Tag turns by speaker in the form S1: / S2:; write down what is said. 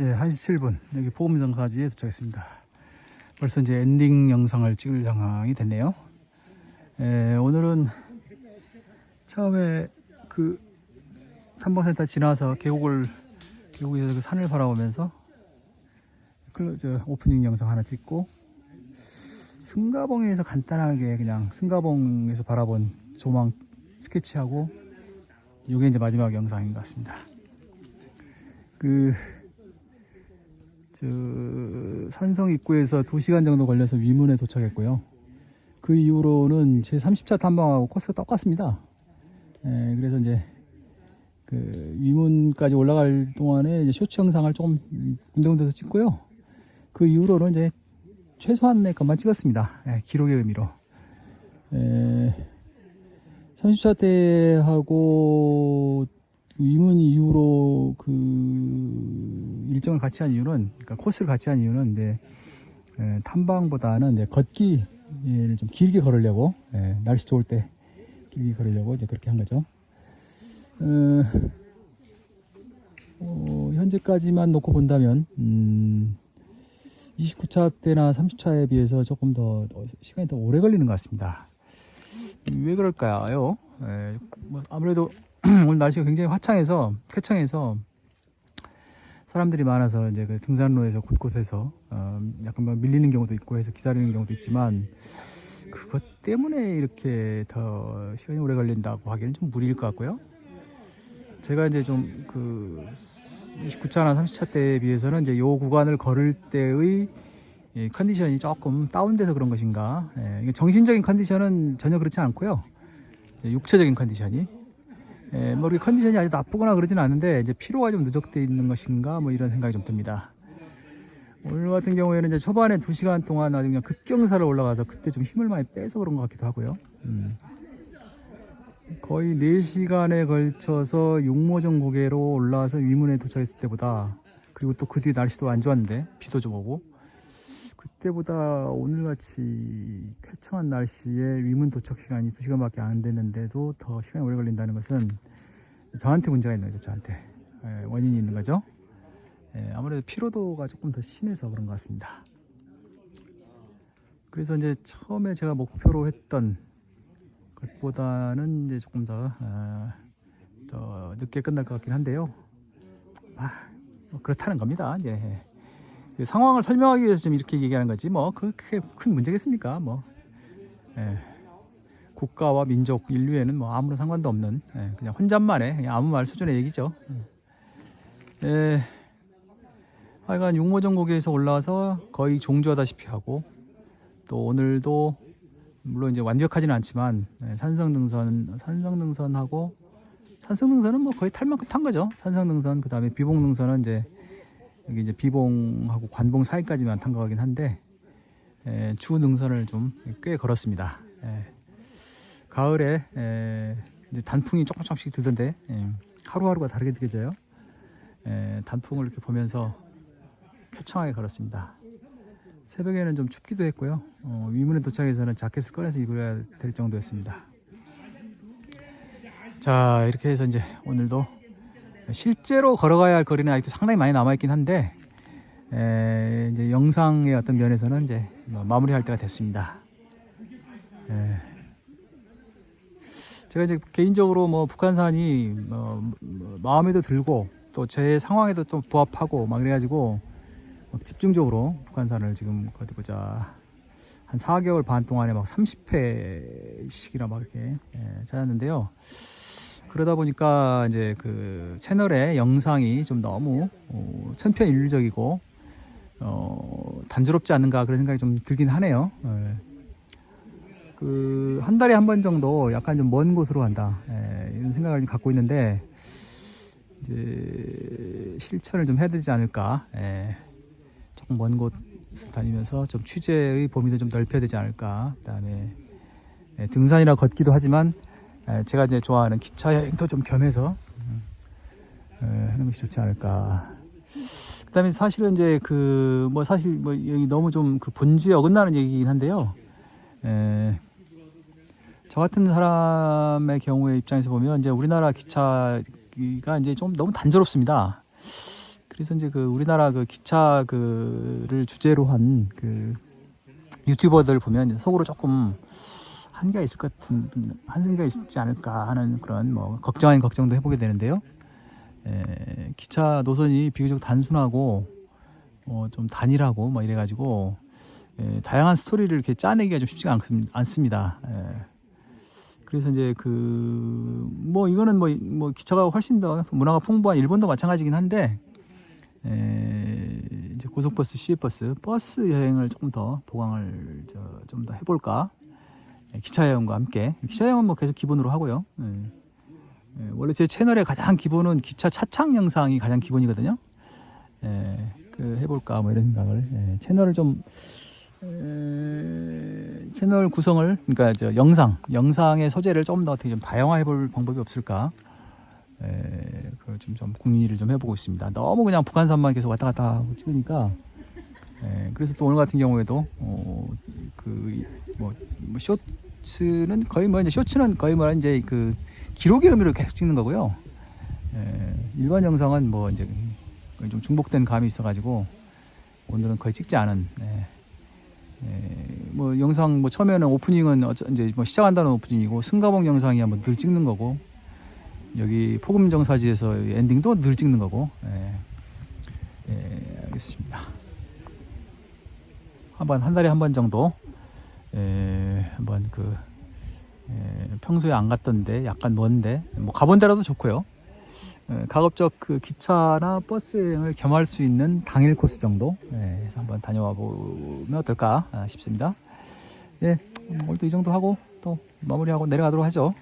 S1: 예, 1시 7분 여기 보험정까지 도착했습니다. 벌써 이제 엔딩 영상을 찍을 상황이 됐네요. 예, 오늘은 처음에 그 탐방센터 지나서 계곡을 계곡에서 그 산을 바라보면서 그저 오프닝 영상 하나 찍고 승가봉에서 간단하게 그냥 승가봉에서 바라본 조망 스케치하고 이게 이제 마지막 영상인 것 같습니다. 그, 저, 산성 입구에서 2시간 정도 걸려서 위문에 도착했고요. 그 이후로는 제 30차 탐방하고 코스가 똑같습니다. 예, 그래서 이제, 그, 위문까지 올라갈 동안에 이제 쇼츠 영상을 조금 군데군데서 찍고요. 그 이후로는 이제 최소한의 것만 찍었습니다. 예, 기록의 의미로. 예, 30차 때 하고 위문 이후로 그 일정을 같이 한 이유는 그러니까 코스를 같이 한 이유는 이제 에, 탐방보다는 이제 걷기를 좀 길게 걸으려고 예, 날씨 좋을 때 길게 걸으려고 이제 그렇게 한 거죠. 어, 어, 현재까지만 놓고 본다면 음, 29차 때나 30차에 비해서 조금 더 어, 시간이 더 오래 걸리는 것 같습니다. 왜 그럴까요? 예, 뭐 아무래도 오늘 날씨가 굉장히 화창해서 쾌청해서 사람들이 많아서 이제 그 등산로에서 곳곳에서 어, 약간 막 밀리는 경우도 있고 해서 기다리는 경우도 있지만 그것 때문에 이렇게 더 시간이 오래 걸린다고 하기에는 좀 무리일 것 같고요. 제가 이제 좀 그 29차나 30차 때에 비해서는 이제 요 구간을 걸을 때의 이 컨디션이 조금 다운돼서 그런 것인가. 예, 정신적인 컨디션은 전혀 그렇지 않고요. 육체적인 컨디션이. 예, 뭐 우리 컨디션이 아주 나쁘거나 그러진 않은데 이제 피로가 좀 누적돼 있는 것인가 뭐 이런 생각이 좀 듭니다. 오늘 같은 경우에는 이제 초반에 2시간 동안 아주 그냥 급경사를 올라가서 그때 좀 힘을 많이 빼서 그런 것 같기도 하고요. 음. 거의 4시간에 걸쳐서 용모정 고개로 올라와서 위문에 도착했을 때보다 그리고 또 그 뒤에 날씨도 안 좋았는데 비도 좀 오고 그때보다 오늘같이 쾌청한 날씨에 위문 도착 시간이 2시간밖에 안 됐는데도 더 시간이 오래 걸린다는 것은 저한테 문제가 있는 거죠 저한테. 예, 원인이 있는 거죠. 예, 아무래도 피로도가 조금 더 심해서 그런 것 같습니다. 그래서 이제 처음에 제가 목표로 했던 것보다는 이제 조금 더, 어, 더 늦게 끝날 것 같긴 한데요. 아, 뭐 그렇다는 겁니다. 이제 그 상황을 설명하기 위해서 좀 이렇게 얘기하는 거지. 뭐 그게 큰 문제겠습니까? 뭐. 예. 국가와 민족 인류에는 뭐 아무런 상관도 없는 예, 그냥 혼잣말에 그냥 아무 말 수준의 얘기죠. 예. 하여간 용모정 고개에서 올라와서 거의 종주하다시피 하고 또 오늘도 물론 이제 완벽하지는 않지만 예, 산성능선 산성능선하고 산성능선은 뭐 거의 탈 만큼 탄 거죠. 산성능선 그 다음에 비봉능선은 이제 여기 이제 비봉하고 관봉 사이까지만 탄 거긴 한데 에, 주 능선을 좀 꽤 걸었습니다. 에, 가을에 에, 단풍이 조금 조금씩 들던데 에, 하루하루가 다르게 느껴져요. 에, 단풍을 이렇게 보면서 쾌청하게 걸었습니다. 새벽에는 좀 춥기도 했고요. 어, 위문에 도착해서는 자켓을 꺼내서 입어야 될 정도였습니다. 자 이렇게 해서 이제 오늘도 실제로 걸어가야 할 거리는 아직도 상당히 많이 남아있긴 한데 에, 이제 영상의 어떤 면에서는 이제 뭐 마무리할 때가 됐습니다. 에, 제가 이제 개인적으로 뭐 북한산이 뭐, 뭐 마음에도 들고 또 제 상황에도 또 부합하고 막 그래가지고 막 집중적으로 북한산을 지금 어디 보자 한 4개월 반 동안에 막 30회씩이나 막 이렇게 예, 찾았는데요. 그러다 보니까 이제 그 채널의 영상이 좀 너무 어, 천편일률적이고 어, 단조롭지 않은가 그런 생각이 좀 들긴 하네요. 예. 그한 달에 한 번 정도 약간 좀 먼 곳으로 간다 예, 이런 생각을 좀 갖고 있는데 이제 실천을 좀 해야 되지 않을까. 예. 조금 먼 곳 다니면서 좀 취재의 범위도 좀 넓혀야 되지 않을까. 그다음에 예, 등산이라 걷기도 하지만 에, 제가 이제 좋아하는 기차 여행도 좀 겸해서 음, 에, 하는 것이 좋지 않을까. 그다음에 사실은 이제 그 뭐 사실 뭐 여기 너무 좀 그 본질에 어긋나는 얘기긴 한데요. 에, 저 같은 사람의 경우의 입장에서 보면 이제 우리나라 기차가 이제 좀 너무 단조롭습니다. 그래서 이제 그 우리나라 그 기차 그를 주제로 한 그 유튜버들 보면 속으로 조금 한계가 있을 것 같은 한계가 있지 않을까 하는 그런 뭐 걱정 아닌 걱정도 해보게 되는데요. 에, 기차 노선이 비교적 단순하고 어, 좀 단일하고 뭐 이래가지고 에, 다양한 스토리를 이렇게 짜내기가 좀 쉽지가 않습- 않습니다. 에. 그래서 이제 그 뭐 이거는 뭐, 뭐 기차가 훨씬 더 문화가 풍부한 일본도 마찬가지긴 한데 에, 이제 고속버스, 시외버스, 버스 여행을 조금 더 보강을 좀 더 해볼까? 예, 기차 여행과 함께 기차 여행은 뭐 계속 기본으로 하고요. 예. 예, 원래 제 채널의 가장 기본은 기차 차창 영상이 가장 기본이거든요. 예, 그 해볼까 뭐 이런 생각을 예, 채널을 좀 에, 채널 구성을 그러니까 저 영상 영상의 소재를 조금 더 어떻게 좀 다양화해 볼 방법이 없을까? 에, 그걸 좀, 좀 궁리를 좀 해보고 있습니다. 너무 그냥 북한산만 계속 왔다 갔다 하고 찍으니까 에, 그래서 또 오늘 같은 경우에도 어, 그뭐 뭐 쇼츠는 거의 뭐 이제 쇼츠는 거의 뭐 이제 그 기록의 의미로 계속 찍는 거고요. 에, 일반 영상은 뭐 이제 좀 중복된 감이 있어가지고 오늘은 거의 찍지 않은. 예. 예, 뭐 영상 뭐 처음에는 오프닝은 어쩌, 이제 뭐 시작한다는 오프닝이고 승가봉 영상이 한번 늘 찍는 거고 여기 포금 정사지에서 엔딩도 늘 찍는 거고 예, 예, 알겠습니다. 한번 한 달에 한 번 정도 예, 한번 그 예, 평소에 안 갔던데 약간 먼데 뭐 가본 데라도 좋고요. 예, 가급적 그 기차나 버스 여행을 겸할 수 있는 당일 코스 정도 예, 해서 한번 다녀와 보면 어떨까 아, 싶습니다. 예, 오늘도 이 정도 하고 또 마무리하고 내려가도록 하죠.